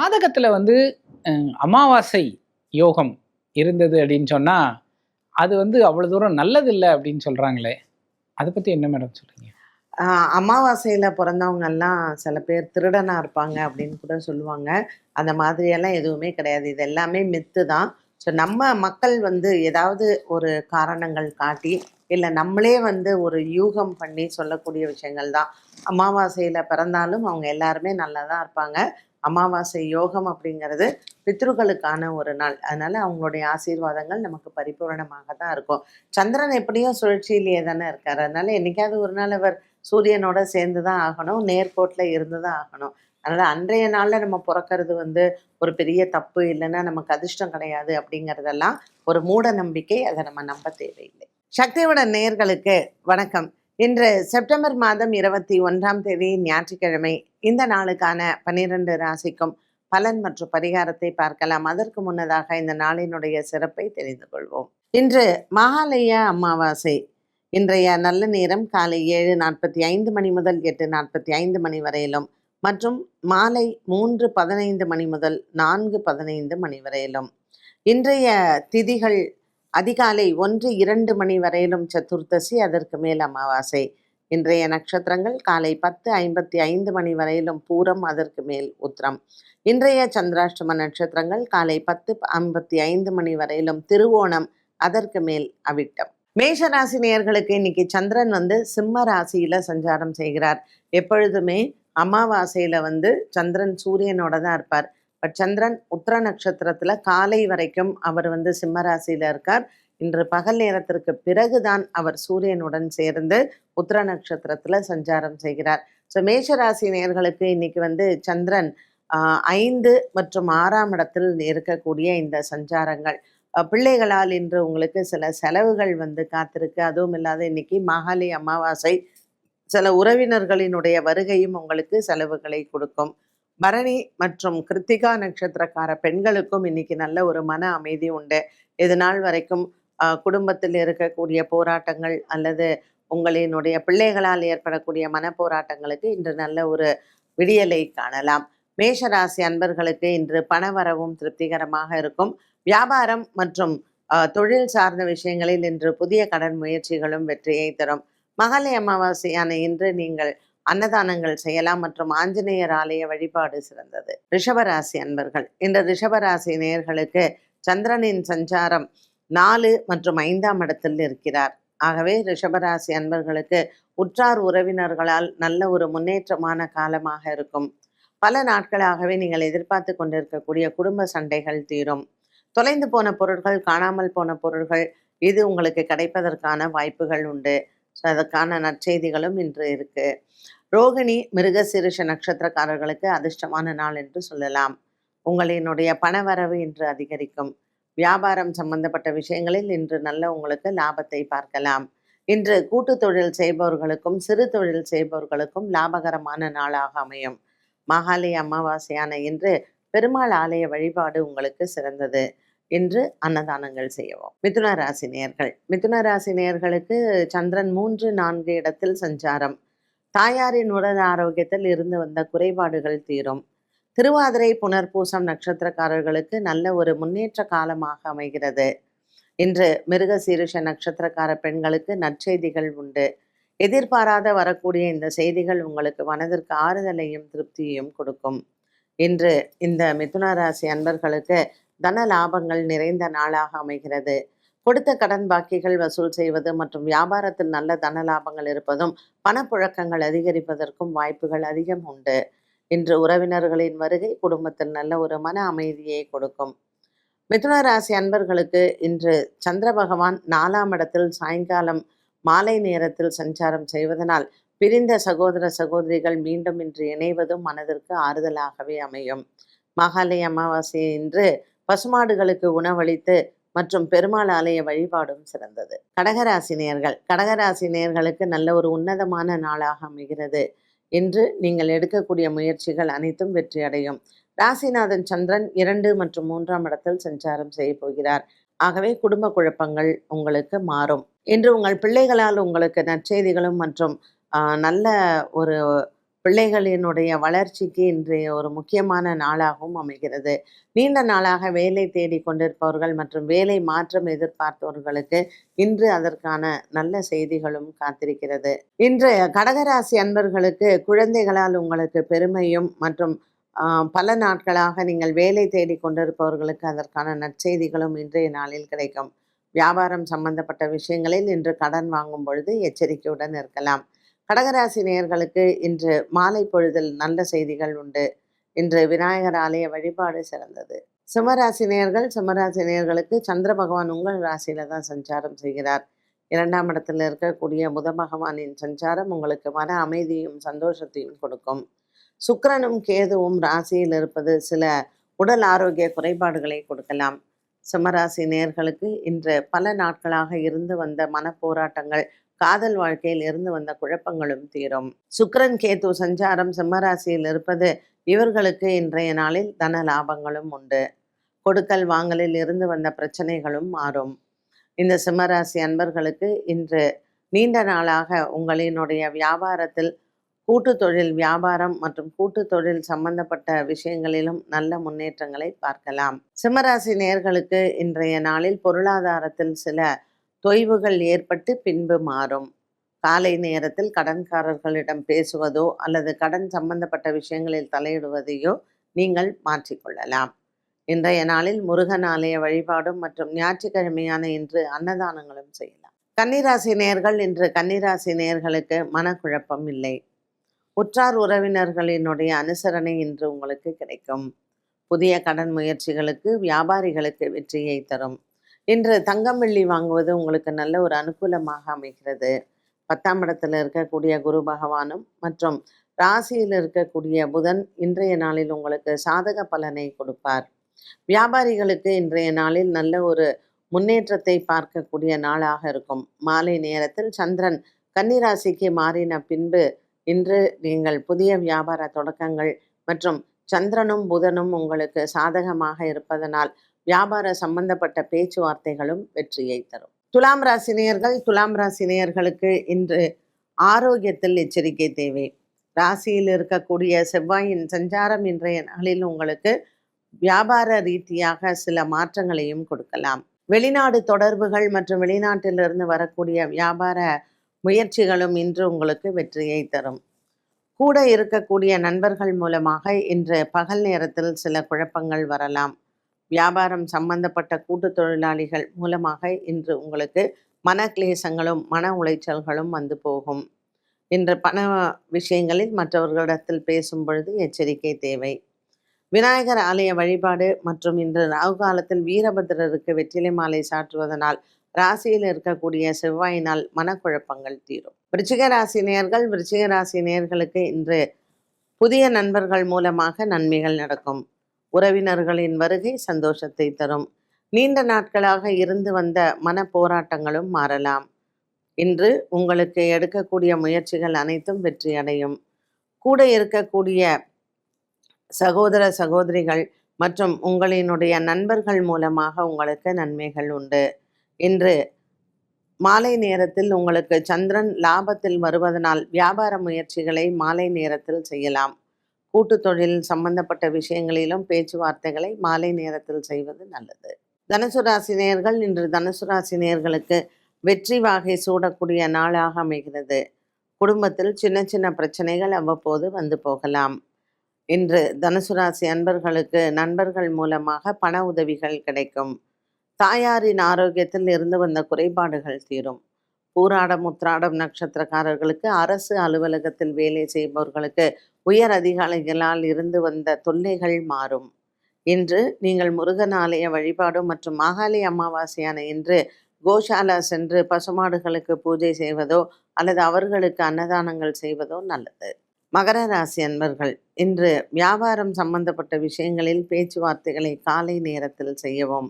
ஜாதகத்தில் வந்து அமாவாசை யோகம் இருந்தது அப்படின்னு சொன்னால் அது வந்து அவ்வளோ தூரம் நல்லது இல்லை அப்படின்னு சொல்கிறாங்களே அதை பற்றி என்ன மேடம் சொல்கிறீங்க அமாவாசையில் பிறந்தவங்கெல்லாம் சில பேர் திருடனாக இருப்பாங்க அப்படின்னு கூட சொல்லுவாங்க. அந்த மாதிரியெல்லாம் எதுவுமே கிடையாது. இது எல்லாமே மித்து தான். ஸோ நம்ம மக்கள் வந்து ஏதாவது ஒரு காரணங்கள் காட்டி இல்லை நம்மளே வந்து ஒரு யூகம் பண்ணி சொல்லக்கூடிய விஷயங்கள் தான். அமாவாசையில் பிறந்தாலும் அவங்க எல்லாருமே நல்லா தான் இருப்பாங்க. அமாவாசை யோகம் அப்படிங்கிறது பித்ருக்களுக்கான ஒரு நாள். அதனால அவங்களுடைய ஆசீர்வாதங்கள் நமக்கு பரிபூரணமாக தான் இருக்கும். சந்திரன் எப்படியும் சுழற்சியிலேயே தானே இருக்கார். அதனால என்னைக்காவது ஒரு நாள் அவர் சூரியனோட சேர்ந்து தான் ஆகணும். நேர்கோட்டில் இருந்து தான் ஆகணும். அதனால அன்றைய நாளில் நம்ம பிறக்கிறது வந்து ஒரு பெரிய தப்பு இல்லைன்னா நமக்கு அதிர்ஷ்டம் கிடையாது அப்படிங்கிறதெல்லாம் ஒரு மூட நம்பிக்கை. அதை நம்ம நம்ப தேவையில்லை. சக்தியோட நேர்களுக்கு வணக்கம். இன்று செப்டம்பர் மாதம் இருபத்தி ஒன்றாம் தேதி ஞாயிற்றுக்கிழமை இந்த நாளுக்கான பன்னிரண்டு ராசிக்கும் பலன் மற்றும் பரிகாரத்தை பார்க்கலாம். அதற்கு முன்னதாக இந்த நாளினுடைய சிறப்பை தெரிந்து கொள்வோம். இன்று மகாலய அமாவாசை. இன்றைய நல்ல நேரம் காலை ஏழு நாற்பத்தி ஐந்து மணி முதல் எட்டு நாற்பத்தி ஐந்து மணி வரையிலும் மற்றும் மாலை மூன்று பதினைந்து மணி முதல் நான்கு பதினைந்து மணி வரையிலும். இன்றைய திதிகள் அதிகாலை ஒன்று இரண்டு மணி வரையிலும் சதுர்த்தசி அதற்கு மேல் அமாவாசை. இன்றைய நட்சத்திரங்கள் காலை பத்து ஐம்பத்தி ஐந்து மணி வரையிலும் பூரம் அதற்கு மேல் உத்திரம். இன்றைய சந்திராஷ்டம நட்சத்திரங்கள் காலை பத்து ஐம்பத்தி ஐந்து மணி வரையிலும் திருவோணம் அதற்கு மேல் அவிட்டம். மேஷ ராசி நேயர்களுக்கு இன்னைக்கு சந்திரன் வந்து சிம்ம ராசியில சஞ்சாரம் செய்கிறார். எப்பொழுதுமே அமாவாசையில வந்து சந்திரன் சூரியனோட தான் இருப்பார். பட் சந்திரன் உத்திர நட்சத்திரத்துல காலை வரைக்கும் அவர் வந்து சிம்ம ராசியில இருக்கார். இன்று பகல் நேரத்திற்கு பிறகுதான் அவர் சூரியனுடன் சேர்ந்து உத்திர நட்சத்திரத்துல சஞ்சாரம் செய்கிறார். ஸோ மேஷ ராசி இன்னைக்கு வந்து சந்திரன் ஐந்து மற்றும் ஆறாம் இடத்தில் இருக்கக்கூடிய இந்த சஞ்சாரங்கள். பிள்ளைகளால் இன்று உங்களுக்கு சில செலவுகள் வந்து காத்திருக்கு. அதுவும் இல்லாத இன்னைக்கு மகாலி அமாவாசை சில உறவினர்களினுடைய வருகையும் உங்களுக்கு செலவுகளை கொடுக்கும். பரணி மற்றும் கிருத்திகா நட்சத்திரக்கார பெண்களுக்கும் இன்னைக்கு நல்ல ஒரு மன அமைதி உண்டு. இது நாள் வரைக்கும் குடும்பத்தில் இருக்கக்கூடிய போராட்டங்கள் அல்லது உங்களினுடைய பிள்ளைகளால் ஏற்படக்கூடிய மனப்போராட்டங்களுக்கு இன்று நல்ல ஒரு விடியலை காணலாம். மேஷராசி அன்பர்களுக்கு இன்று பணவரவும் திருப்திகரமாக இருக்கும். வியாபாரம் மற்றும் ஆஹ், தொழில் சார்ந்த விஷயங்களில் இன்று புதிய கடன் முயற்சிகளும் வெற்றியை தரும். மகளை அமாவாசையான இன்று நீங்கள் அன்னதானங்கள் செய்யலாம் மற்றும் ஆஞ்சநேயர் ஆலய வழிபாடு சிறந்தது. ரிஷபராசி அன்பர்கள் இந்த ரிஷபராசி நேயர்களுக்கு சந்திரனின் சஞ்சாரம் நாலு மற்றும் ஐந்தாம் இடத்தில் இருக்கிறார். ஆகவே ரிஷபராசி அன்பர்களுக்கு உற்றார் உறவினர்களால் நல்ல ஒரு முன்னேற்றமான காலமாக இருக்கும். பல நாட்களாகவே நீங்கள் எதிர்பார்த்து கொண்டிருக்கக்கூடிய குடும்ப சண்டைகள் தீரும். தொலைந்து போன பொருட்கள் காணாமல் போன பொருட்கள் இது உங்களுக்கு கிடைப்பதற்கான வாய்ப்புகள் உண்டு. ஸோ அதற்கான நற்செய்திகளும் இன்று இருக்கு. ரோகிணி மிருகசிருஷ நட்சத்திரக்காரர்களுக்கு அதிர்ஷ்டமான நாள் என்று சொல்லலாம். உங்களினுடைய பணவரவு இன்று அதிகரிக்கும். வியாபாரம் சம்பந்தப்பட்ட விஷயங்களில் இன்று நல்ல உங்களுக்கு லாபத்தை பார்க்கலாம். இன்று கூட்டு தொழில் செய்பவர்களுக்கும் சிறு தொழில் செய்பவர்களுக்கும் லாபகரமான நாளாக அமையும். மாகாளய அமாவாசையான இன்று பெருமாள் ஆலய வழிபாடு உங்களுக்கு சிறந்தது. இன்று அன்னதானங்கள் செய்யவும். மிதுன ராசி நேர்கள். மிதுன ராசி நேர்களுக்கு சந்திரன் மூன்று நான்கு இடத்தில் சஞ்சாரம். தாயாரின் உடல் ஆரோக்கியத்தில் இருந்து வந்த குறைபாடுகள் தீரும். திருவாதிரை புனர்பூசம் நட்சத்திரக்காரர்களுக்கு நல்ல ஒரு முன்னேற்ற காலமாக அமைகிறது. இன்று மிருக சீருஷ நட்சத்திரக்கார பெண்களுக்கு நற்செய்திகள் உண்டு. எதிர்பாராத வரக்கூடிய இந்த செய்திகள் உங்களுக்கு மனதிற்கு ஆறுதலையும் திருப்தியையும் கொடுக்கும். இன்று இந்த மிதுன ராசி அன்பர்களுக்கு தன லாபங்கள் நிறைந்த நாளாக அமைகிறது. கொடுத்த கடன் பாக்கிகள் வசூல் செய்வது மற்றும் வியாபாரத்தில் நல்ல தன லாபங்கள் இருப்பதும் பணப்புழக்கங்கள் அதிகரிப்பதற்கும் வாய்ப்புகள் அதிகம் உண்டு. இன்று உறவினர்களின் வருகை குடும்பத்தில் நல்ல ஒரு மன அமைதியை கொடுக்கும். மிதுன ராசி அன்பர்களுக்கு இன்று சந்திர பகவான் நாலாம் இடத்தில் சாயங்காலம் மாலை நேரத்தில் சஞ்சாரம் செய்வதனால் பிரிந்த சகோதர சகோதரிகள் மீண்டும் இன்று இணைவதும் மனதிற்கு ஆறுதலாகவே அமையும். மகாலய அமாவாசை இன்று பசுமாடுகளுக்கு உணவளித்து மற்றும் பெருமாள் ஆலய வழிபாடும் சிறந்தது. கடகராசி நேயர்கள் கடகராசி நேயர்களுக்கு நல்ல ஒரு உன்னதமான நாளாக அமைகிறது. இன்று நீங்கள் எடுக்கக்கூடிய முயற்சிகள் அனைத்தும் வெற்றி அடையும் ராசிநாதன் சந்திரன் இரண்டு மற்றும் மூன்றாம் இடத்தில் சஞ்சாரம் செய்ய போகிறார். ஆகவே குடும்ப குழப்பங்கள் உங்களுக்கு மாறும். இன்று உங்கள் பிள்ளைகளால் உங்களுக்கு நற்செய்திகளும் மற்றும் ஆஹ், நல்ல ஒரு பிள்ளைகளினுடைய வளர்ச்சிக்கு இன்றைய ஒரு முக்கியமான நாளாகவும் அமைகிறது. நீண்ட நாளாக வேலை தேடி கொண்டிருப்பவர்கள் மற்றும் வேலை மாற்றம் எதிர்பார்த்தவர்களுக்கு இன்று அதற்கான நல்ல செய்திகளும் காத்திருக்கிறது. இன்று கடகராசி அன்பர்களுக்கு குழந்தைகளால் உங்களுக்கு பெருமையும் மற்றும் ஆஹ், பல நாட்களாக நீங்கள் வேலை தேடி கொண்டிருப்பவர்களுக்கு அதற்கான நற்செய்திகளும் இன்றைய நாளில் கிடைக்கும். வியாபாரம் சம்பந்தப்பட்ட விஷயங்களில் இன்று கடன் வாங்கும் பொழுது எச்சரிக்கையுடன் இருக்கலாம். கடகராசி நேயர்களுக்கு இன்று மாலை பொழுதில் நல்ல செய்திகள் உண்டு. இன்று விநாயகர் ஆலய வழிபாடு சிறந்தது. சிம்மராசி நேயர்கள் சிம்மராசி நேயர்களுக்கு சந்திர பகவான் உங்கள் ராசியில தான் சஞ்சாரம் செய்கிறார். இரண்டாம் இடத்துல இருக்கக்கூடிய புத பகவானின் சஞ்சாரம் உங்களுக்கு மன அமைதியும் சந்தோஷத்தையும் கொடுக்கும். சுக்கரனும் கேதுவும் ராசியில் இருப்பது சில உடல் ஆரோக்கிய குறைபாடுகளை கொடுக்கலாம். சிம்மராசி நேர்களுக்கு இன்று பல நாட்களாக இருந்து வந்த மனப்போராட்டங்கள் காதல் வாழ்க்கையில் இருந்து வந்த குழப்பங்களும் தீரும். சுக்கரன் கேத்து சஞ்சாரம் சிம்மராசியில் இருப்பது இவர்களுக்கு இன்றைய நாளில் தன லாபங்களும் உண்டு. கொடுக்கல் வாங்கலில் இருந்து வந்த பிரச்சனைகளும் மாறும். இந்த சிம்மராசி அன்பர்களுக்கு இன்று நீண்ட நாளாக உங்களினுடைய வியாபாரத்தில் கூட்டு தொழில் வியாபாரம் மற்றும் கூட்டு தொழில் சம்பந்தப்பட்ட விஷயங்களிலும் நல்ல முன்னேற்றங்களை பார்க்கலாம். சிம்மராசி நேர்களுக்கு இன்றைய நாளில் பொருளாதாரத்தில் சில தொய்வுகள் ஏற்பட்டு பின்பு மாறும். காலை நேரத்தில் கடன்காரர்களிடம் பேசுவதோ அல்லது கடன் சம்பந்தப்பட்ட விஷயங்களில் தலையிடுவதையோ நீங்கள் மாற்றிக்கொள்ளலாம். இன்றைய நாளில் முருகன் ஆலய வழிபாடும் மற்றும் ஞாயிற்றுக்கிழமையான இன்று அன்னதானங்களும் செய்யலாம். கன்னிராசி நேர்கள் இன்று கன்னிராசி நேர்களுக்கு மனக்குழப்பம் இல்லை. உற்றார் உறவினர்களினுடைய அனுசரணை இன்று உங்களுக்கு கிடைக்கும். புதிய கடன் முயற்சிகளுக்கு வியாபாரிகளுக்கு வெற்றியை தரும். இன்று தங்கம் வெள்ளி வாங்குவது உங்களுக்கு நல்ல ஒரு அனுகூலமாக அமைகிறது. பத்தாம் இடத்துல இருக்கக்கூடிய குரு பகவானும் மற்றும் ராசியில் இருக்கக்கூடிய புதன் இன்றைய நாளில் உங்களுக்கு சாதக பலனை கொடுப்பார். வியாபாரிகளுக்கு இன்றைய நாளில் நல்ல ஒரு முன்னேற்றத்தை பார்க்கக்கூடிய நாளாக இருக்கும். மாலை நேரத்தில் சந்திரன் கன்னிராசிக்கு மாறின பின்பு இன்று நீங்கள் புதிய வியாபார தொடக்கங்கள் மற்றும் சந்திரனும் புதனும் உங்களுக்கு சாதகமாக இருப்பதனால் வியாபார சம்பந்தப்பட்ட பேச்சுவார்த்தைகளும் வெற்றியை தரும். துலாம் ராசினியர்கள் துலாம் ராசினியர்களுக்கு இன்று ஆரோக்கியத்தில் எச்சரிக்கை தேவை. ராசியில் இருக்கக்கூடிய செவ்வாயின் சஞ்சாரம் இன்றைய நாளில் உங்களுக்கு வியாபார ரீதியாக சில மாற்றங்களையும் கொடுக்கலாம். வெளிநாடு தொடர்புகள் மற்றும் வெளிநாட்டிலிருந்து வரக்கூடிய வியாபார முயற்சிகளும் இன்று உங்களுக்கு வெற்றியை தரும். கூட இருக்கக்கூடிய நண்பர்கள் மூலமாக இன்று பகல் நேரத்தில் சில குழப்பங்கள் வரலாம். வியாபாரம் சம்பந்தப்பட்ட கூட்டு தொழிலாளிகள் மூலமாக இன்று உங்களுக்கு மன கிளேசங்களும் மன உளைச்சல்களும் வந்து போகும். இன்று பண விஷயங்களில் மற்றவர்களிடத்தில் பேசும் பொழுது எச்சரிக்கை தேவை. விநாயகர் ஆலய வழிபாடு மற்றும் இன்று ராகு காலத்தில் வீரபத்திரருக்கு வெற்றிலை மாலை சாற்றுவதனால் ராசியில் இருக்கக்கூடிய செவ்வாயினால் மனக்குழப்பங்கள் தீரும். விருச்சிக ராசி நேர்கள் விருச்சிக ராசி நேயர்களுக்கு இன்று புதிய நண்பர்கள் மூலமாக நன்மைகள் நடக்கும். உறவினர்களின் வருகை சந்தோஷத்தை தரும். நீண்ட நாட்களாக இருந்து வந்த மன போராட்டங்களும் மாறலாம். இன்று உங்களுக்கு எடுக்கக்கூடிய முயற்சிகள் அனைத்தும் வெற்றி அடையும் கூட இருக்கக்கூடிய சகோதர சகோதரிகள் மற்றும் உங்களினுடைய நண்பர்கள் மூலமாக உங்களுக்கு நன்மைகள் உண்டு. இன்று மாலை நேரத்தில் உங்களுக்கு சந்திரன் லாபத்தில் வருவதனால் வியாபார முயற்சிகளை மாலை நேரத்தில் செய்யலாம். கூட்டு தொழில் சம்பந்தப்பட்ட விஷயங்களிலும் பேச்சுவார்த்தைகளை மாலை நேரத்தில் செய்வது நல்லது. தனுசு ராசி நேர்கள் இன்று தனுசு ராசி நேயர்களுக்கு வெற்றி வாகை சூடக்கூடிய நாளாக அமைகிறது. குடும்பத்தில் சின்ன சின்ன பிரச்சனைகள் அவ்வப்போது வந்து போகலாம். இன்று தனுசு ராசி அன்பர்களுக்கு நண்பர்கள் மூலமாக பண உதவிகள் கிடைக்கும். தாயாரின் ஆரோக்கியத்தில் இருந்து வந்த குறைபாடுகள் தீரும். பூராடம் உத்ராடம் நட்சத்திரக்காரர்களுக்கு அரசு அலுவலகத்தில் வேலை செய்பவர்களுக்கு உயர் அதிகாரிகளால் இருந்து வந்த தொல்லைகள் மாறும். இன்று நீங்கள் முருகன் ஆலய வழிபாடு மற்றும் மாகாளி அமாவாசையான இன்று கோஷாலா சென்று பசுமாடுகளுக்கு பூஜை செய்வதோ அல்லது அவர்களுக்கு அன்னதானங்கள் செய்வதோ நல்லது. மகர ராசி அன்பர்கள் இன்று வியாபாரம் சம்பந்தப்பட்ட விஷயங்களில் பேச்சுவார்த்தைகளை காலை நேரத்தில் செய்யவும்.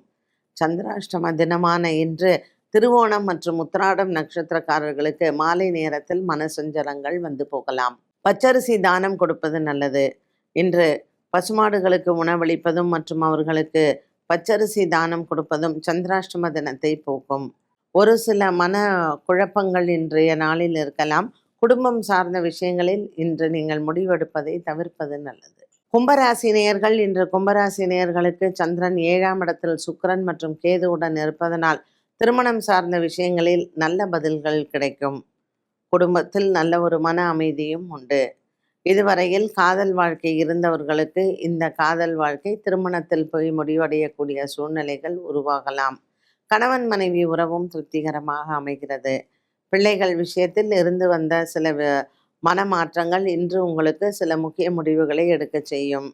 சந்திராஷ்டம தினமான இன்று திருவோணம் மற்றும் உத்திராடம் நட்சத்திரக்காரர்களுக்கு மாலை நேரத்தில் மனசஞ்சலங்கள் வந்து போகலாம். பச்சரிசி தானம் கொடுப்பது நல்லது. இன்று பசுமாடுகளுக்கு உணவளிப்பதும் மற்றும் அவர்களுக்கு பச்சரிசி தானம் கொடுப்பதும் சந்திராஷ்டம தினத்தை போக்கும். ஒரு சில மன குழப்பங்கள் இன்றைய நாளில் இருக்கலாம். குடும்பம் சார்ந்த விஷயங்களில் இன்று நீங்கள் முடிவெடுப்பதை தவிர்ப்பது நல்லது. கும்பராசி நேயர்கள் இன்று கும்பராசி நேயர்களுக்கு சந்திரன் ஏழாம் இடத்தில் சுக்கரன் மற்றும் கேதுவுடன் இருப்பதனால் திருமணம் சார்ந்த விஷயங்களில் நல்ல பதில்கள் கிடைக்கும். குடும்பத்தில் நல்ல ஒரு மன அமைதியும் உண்டு. இதுவரையில் காதல் வாழ்க்கை இருந்தவர்களுக்கு இந்த காதல் வாழ்க்கை திருமணத்தில் போய் முடிவடையக்கூடிய சூழ்நிலைகள் உருவாகலாம். கணவன் மனைவி உறவும் திருப்திகரமாக அமைகிறது. பிள்ளைகள் விஷயத்தில் இருந்து வந்த சில மனமாற்றங்கள் இன்று உங்களுக்கு சில முக்கிய முடிவுகளை எடுக்க செய்யும்.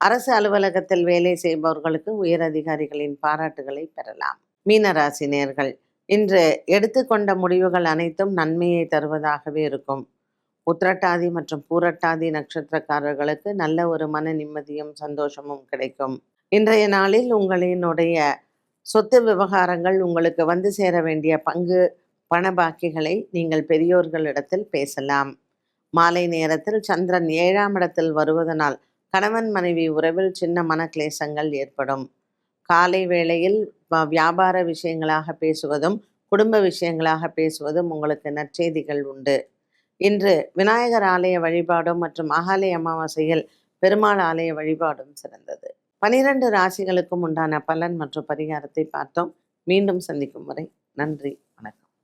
அரசு அலுவலகத்தில் வேலை செய்பவர்களுக்கு உயர் அதிகாரிகளின் பாராட்டுகளை பெறலாம். மீனராசி நேர்கள் இன்று எடுத்துக்கொண்ட முடிவுகள் அனைத்தும் நன்மையை தருவதாகவே இருக்கும். உத்திரட்டாதி மற்றும் பூரட்டாதி நட்சத்திரக்காரர்களுக்கு நல்ல ஒரு மன நிம்மதியும் சந்தோஷமும் கிடைக்கும். இன்றைய நாளில் உங்களினுடைய சொத்து விவகாரங்கள் உங்களுக்கு வந்து சேர வேண்டிய பங்கு பண பாக்கிகளை நீங்கள் பெரியோர்களிடத்தில் பேசலாம். மாலை நேரத்தில் சந்திரன் ஏழாம் இடத்தில் வருவதனால் கணவன் மனைவி உறவில் சின்ன மன கிளேசங்கள் ஏற்படும். காலை வேளையில் வ- வியாபார விஷயங்களாக பேசுவதும் குடும்ப விஷயங்களாக பேசுவதும் உங்களுக்கு நற்செய்திகள் உண்டு. இன்று விநாயகர் ஆலய வழிபாடும் மற்றும் அகாலை அமாவாசையில் பெருமாள் ஆலய வழிபாடும் சிறந்தது. பனிரெண்டு ராசிகளுக்கும் உண்டான பலன் மற்றும் பரிகாரத்தை பார்த்தோம். மீண்டும் சந்திக்கும் வரை நன்றி.